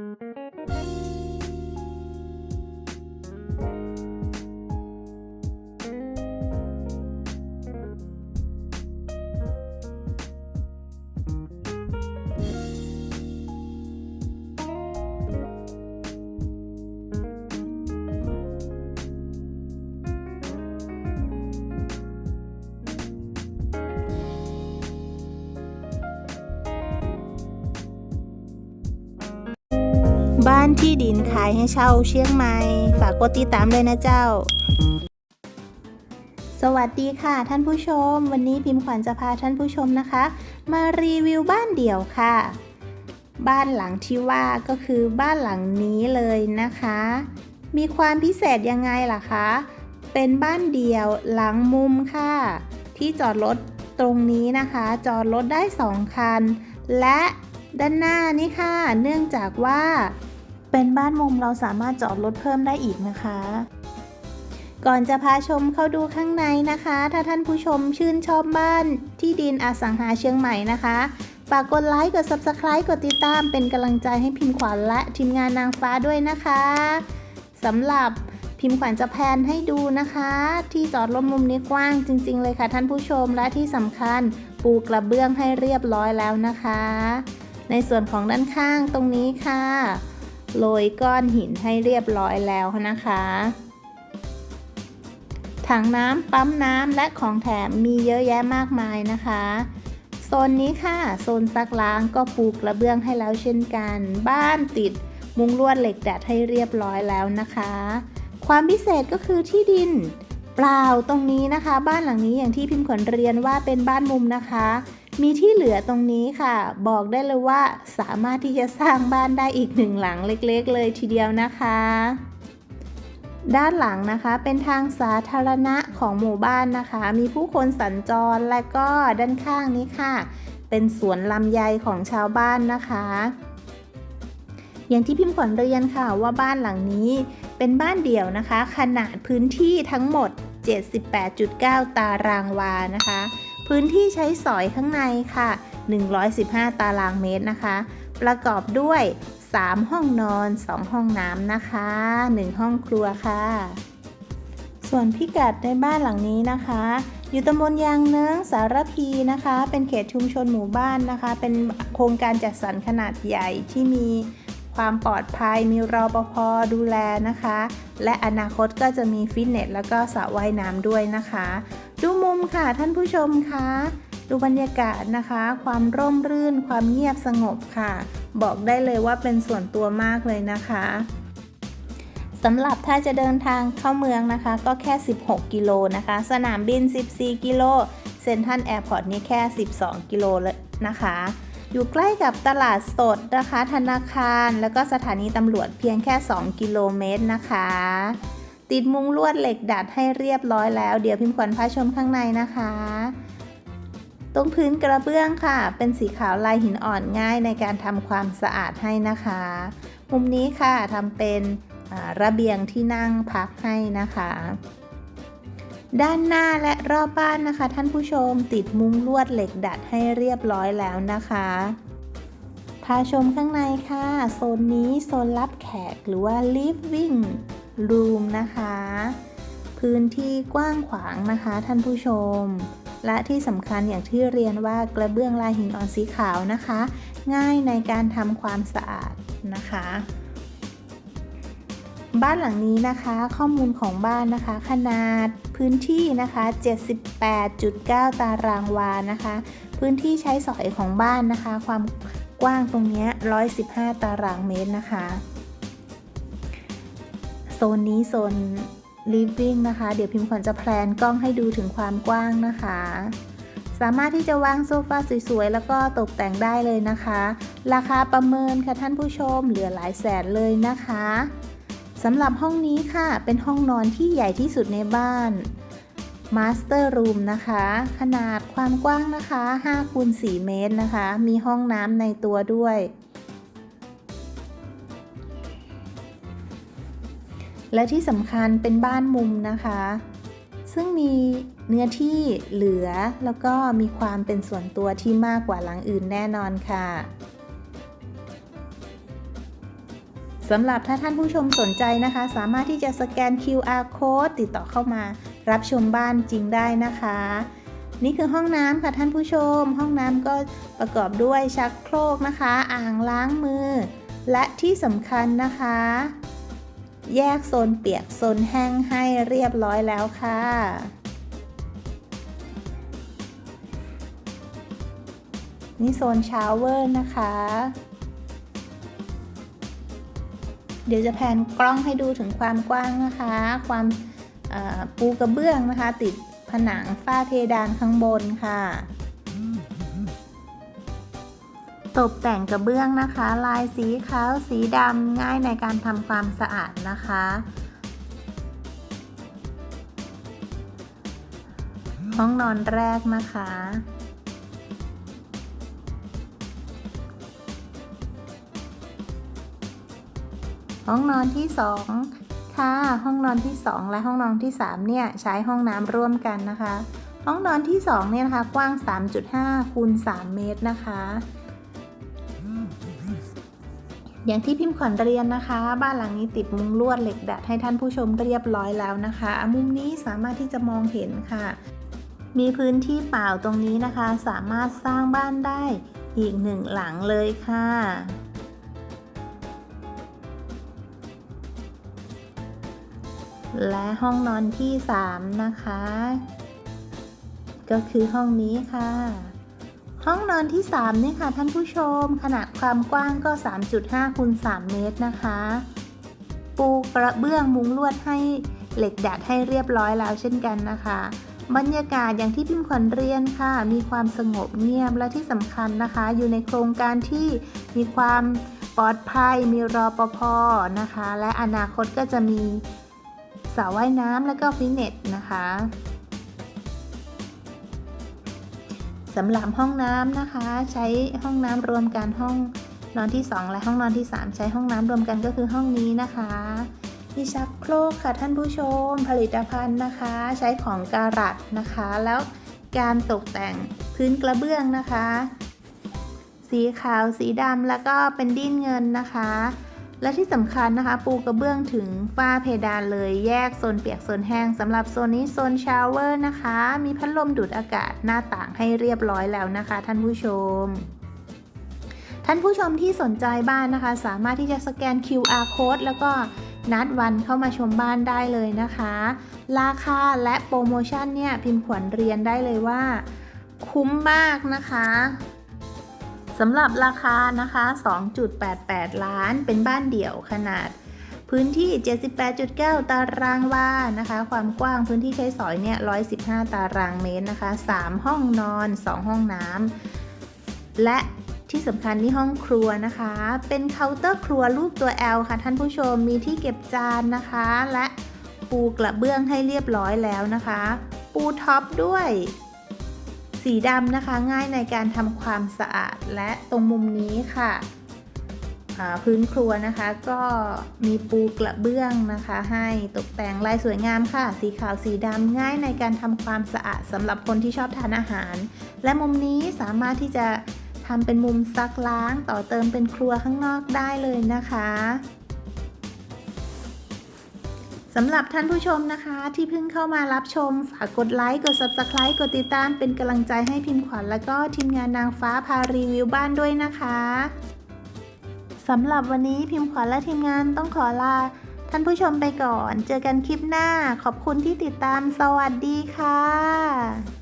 บ้า ที่ดินขายให้เช่าเชียงใหม่ ฝากกดติดตามเลยนะเจ้า สวัสดีค่ะท่านผู้ชม วันนี้พิมพ์ขวัญจะพาท่านผู้ชมนะคะ มารีวิวบ้านเดี่ยวค่ะ บ้านหลังที่ว่าก็คือบ้านหลังนี้เลยนะคะ มีความพิเศษยังไงล่ะคะ เป็นบ้านเดี่ยวหลังมุมค่ะ ที่จอดรถตรงนี้นะคะ จอดรถได้ 2 คัน และด้านหน้านี่ค่ะ เนื่องจากว่า เป็นบ้านมุมเราสามารถจอดรถเพิ่มได้อีกนะคะ ก่อนจะพาชมเข้าดูข้างในนะคะ ถ้าท่านผู้ชมชื่นชอบบ้านที่ดินอสังหาเชียงใหม่นะคะฝากกดไลค์ กด Subscribe กดติดตามเป็นกำลังใจให้พิมพ์ขวัญและทีมงานนางฟ้าด้วยนะคะสำหรับพิมพ์ขวัญจะแพนให้ดูนะคะ ที่จอดรถมุมนี้กว้างจริง ๆ เลยค่ะท่านผู้ชมและที่สำคัญปูกระเบื้องให้เรียบร้อยแล้วนะคะ ในส่วนของด้านข้างตรงนี้ค่ะ โรยก้อนหินให้เรียบร้อยแล้วนะคะ ถังน้ำปั๊มน้ำและของแถมมีเยอะแยะมากมายนะคะโซนนี้ค่ะโซนซักล้างก็ปูกระเบื้องให้แล้วเช่นกัน บ้านติดมุงลวดเหล็กดัดให้เรียบร้อยแล้วนะคะ ความพิเศษก็คือที่ดิน เปล่าตรงนี้นะคะ บ้านหลังนี้อย่างที่พิมพ์ขวัญเรียนว่าเป็นบ้านมุมนะคะ มีที่เหลือตรงนี้ค่ะ บอกได้เลยว่าสามารถที่จะสร้างบ้านได้อีกหนึ่งหลังเล็กๆ เลยทีเดียวนะคะ ด้านหลังนะคะเป็นทางสาธารณะของหมู่บ้านนะคะ มีผู้คนสัญจรและก็ด้านข้างนี้ค่ะ เป็นสวนลำไยของชาวบ้านนะคะ อย่างที่พิมพ์ขวัญเรียนค่ะว่าบ้านหลังนี้เป็นบ้านเดี่ยวนะคะ ขนาดพื้นที่ทั้งหมด 78.9 ตารางวานะคะ พื้นที่ใช้สอยข้างในค่ะ 115 ตารางเมตรนะคะ ประกอบด้วย 3 ห้องนอน 2 ห้องน้ำนะคะ 1 ห้องครัวค่ะ ส่วนพิกัดในบ้านหลังนี้นะคะ อยู่ตำบลยางเนิ้งสารพีนะคะ เป็นเขตชุมชนหมู่บ้านนะคะ เป็นโครงการจัดสรรขนาดใหญ่ที่มีความปลอดภัยมีรอปภดูแลนะคะ และอนาคตก็จะมีฟิตเนสแล้วก็สระว่ายน้ำด้วยนะคะ ดูมุมค่ะท่านผู้ชมคะดูบรรยากาศนะคะ ความร่มรื่น ความเงียบสงบค่ะ บอกได้เลยว่าเป็นส่วนตัวมากเลยนะคะสำหรับถ้าจะเดินทางเข้าเมืองนะคะ ก็แค่ 16 กิโลนะคะ สนามบิน 14 กิโลเซ็นทรัลแอร์พอร์ตนี่แค่ 12 กิโลเลยนะคะ อยู่ใกล้กับตลาดสดนะคะ ธนาคาร แล้วก็สถานีตำรวจเพียงแค่ 2 กิโลเมตรนะคะ ติดมุงลวดเหล็กดัดให้เรียบร้อยแล้ว เดี๋ยวพิมพ์ขวัญพาชมข้างในนะคะ ตรงพื้นกระเบื้องค่ะ เป็นสีขาวลายหินอ่อนง่ายในการทำความสะอาดให้นะคะ มุมนี้ค่ะทำเป็นระเบียงที่นั่งพักให้นะคะ ด้านหน้าและรอบบ้านนะคะ ท่านผู้ชมติดมุ้งลวดเหล็กดัดให้เรียบร้อยแล้วนะคะพาชมข้างในค่ะ โซนนี้โซนรับแขกหรือว่า living room นะคะ พื้นที่กว้างขวางนะคะ ท่านผู้ชม และที่สำคัญอย่างที่เรียนว่ากระเบื้องลายหินอ่อนสีขาวนะคะ ง่ายในการทำความสะอาดนะคะบ้านหลังนี้นะคะข้อมูลของบ้านนะคะ ขนาดพื้นที่นะคะ 78.9 ตารางวานะคะ พื้นที่ใช้สอยของบ้านนะคะ ความกว้างตรงเนี้ย115 ตารางเมตรนะคะ โซนนี้โซน living นะคะ เดี๋ยวพิมพ์ขวัญจะแพลนกล้องให้ดูถึงความกว้างนะคะ สามารถที่จะวางโซฟาสวยๆ แล้วก็ตกแต่งได้เลยนะคะ ราคาประเมินค่ะท่านผู้ชมเหลือหลายแสนเลยนะคะสำหรับห้องนี้ค่ะ เป็นห้องนอนที่ใหญ่ที่สุดในบ้าน Master Room นะคะ ขนาดความกว้างนะคะ5คูณ4เมตรนะคะ มีห้องน้ำในตัวด้วย และที่สำคัญเป็นบ้านมุมนะคะ ซึ่งมีเนื้อที่เหลือแล้วก็มีความเป็นส่วนตัวที่มากกว่าหลังอื่นแน่นอนค่ะสำหรับถ้าท่านผู้ชมสนใจนะคะ สามารถที่จะสแกน QR code ติดต่อเข้ามารับชมบ้านจริงได้นะคะ นี่คือห้องน้ำค่ะท่านผู้ชม ห้องน้ำก็ประกอบด้วยชักโครกนะคะ อ่างล้างมือ และที่สำคัญนะคะ แยกโซนเปียกโซนแห้งให้เรียบร้อยแล้วค่ะนี่โซนชาวเวอร์นะคะ เดี๋ยวจะแผนกล้องให้ดูถึงความกว้างนะคะ ความปูกระเบื้องนะคะ ติดผนังฝ้าเพดานข้างบนค่ะ ตกแต่งกระเบื้องนะคะ ลายสีขาวสีดำง่ายในการทำความสะอาดนะคะ ห้องนอนแรกนะคะ ห้องนอนที่2ค่ะห้องนอนที่ 2 และห้องนอนที่ 3 เนี่ยใช้ห้องน้ำร่วมกันนะคะ ห้องนอนที่ 2 เนี่ยนะคะ กว้าง 3.5คูณ3เมตรนะคะ อย่างที่พิมพ์ขวัญเรียนนะคะ บ้านหลังนี้ติดมุงลวดเหล็กดัดให้ท่านผู้ชมเรียบร้อยแล้วนะคะ มุมนี้สามารถที่จะมองเห็นค่ะ มีพื้นที่เปล่าตรงนี้นะคะ สามารถสร้างบ้านได้อีกหนึ่งหลังเลยค่ะและห้องนอนที่ 3 นะคะ ก็คือห้องนี้ค่ะ ห้องนอนที่3เนี่ยค่ะท่านผู้ชม ขนาดความกว้างก็ 3.5คูณ3เมตรนะคะ ปูกระเบื้องมุงลวดให้เหล็กดัดให้เรียบร้อยแล้วเช่นกันนะคะ บรรยากาศอย่างที่พิมพ์ขวัญเรียนค่ะ มีความสงบเงียบและที่สำคัญนะคะ อยู่ในโครงการที่มีความปลอดภัย มีรอปภนะคะ และอนาคตก็จะมีสระว่ายน้ำและก็ฟิตเนสนะคะ สำหรับห้องน้ำนะคะ ใช้ห้องน้ำรวมกันห้องนอนที่ 2 และห้องนอนที่ 3 ใช้ห้องน้ำรวมกันก็คือห้องนี้นะคะมีชักโครกค่ะท่านผู้ชม ผลิตภัณฑ์นะคะ ใช้ของการัตนะคะ แล้วการตกแต่งพื้นกระเบื้องนะคะ สีขาวสีดำแล้วก็เป็นดิ้นเงินนะคะ และที่สำคัญนะคะ ปูกระเบื้องถึงฝ้าเพดานเลยแยกโซนเปียกโซนแห้งสำหรับโซนนี้โซนชาวเวอร์นะคะ มีพัดลมดูดอากาศหน้าต่างให้เรียบร้อยแล้วนะคะ ท่านผู้ชม ท่านผู้ชมที่สนใจบ้านนะคะ สามารถที่จะสแกน QR code แล้วก็นัดวันเข้ามาชมบ้านได้เลยนะคะ ราคาและโปรโมชั่นเนี่ยพิมพ์ขวัญเรียนได้เลยว่า คุ้มมากนะคะ สำหรับราคานะคะ 2.88 ล้าน เป็นบ้านเดี่ยวขนาด พื้นที่ 78.9 ตารางวา นะคะ ความกว้างพื้นที่ใช้สอยเนี่ย 115 ตารางเมตรนะคะ 3 ห้องนอน 2 ห้องน้ำ และที่สำคัญที่ห้องครัวนะคะ เป็นเคาน์เตอร์ครัวรูปตัว L ค่ะ ท่านผู้ชม มีที่เก็บจานนะคะ และปูกระเบื้องให้เรียบร้อยแล้วนะคะ ปูท็อปด้วย สีดำนะคะง่ายในการทำความสะอาดและตรงมุมนี้ค่ะพื้นครัวนะคะก็มีปูกระเบื้องนะคะ ให้ตกแต่งลายสวยงามค่ะ สีขาวสีดำง่ายในการทำความสะอาดสำหรับคนที่ชอบทานอาหาร และมุมนี้สามารถที่จะทำเป็นมุมซักล้างต่อเติมเป็นครัวข้างนอกได้เลยนะคะ สำหรับท่านผู้ชมนะคะ ที่เพิ่งเข้ามารับชม ฝากกดไลค์ กด Subscribe กดติดตามเป็นกำลังใจให้พิมพ์ขวัญและก็ทีมงานนางฟ้าพารีวิวบ้านด้วยนะคะสำหรับวันนี้พิมพ์ขวัญและทีมงานต้องขอลา ท่านผู้ชมไปก่อน เจอกันคลิปหน้า ขอบคุณที่ติดตามสวัสดีค่ะ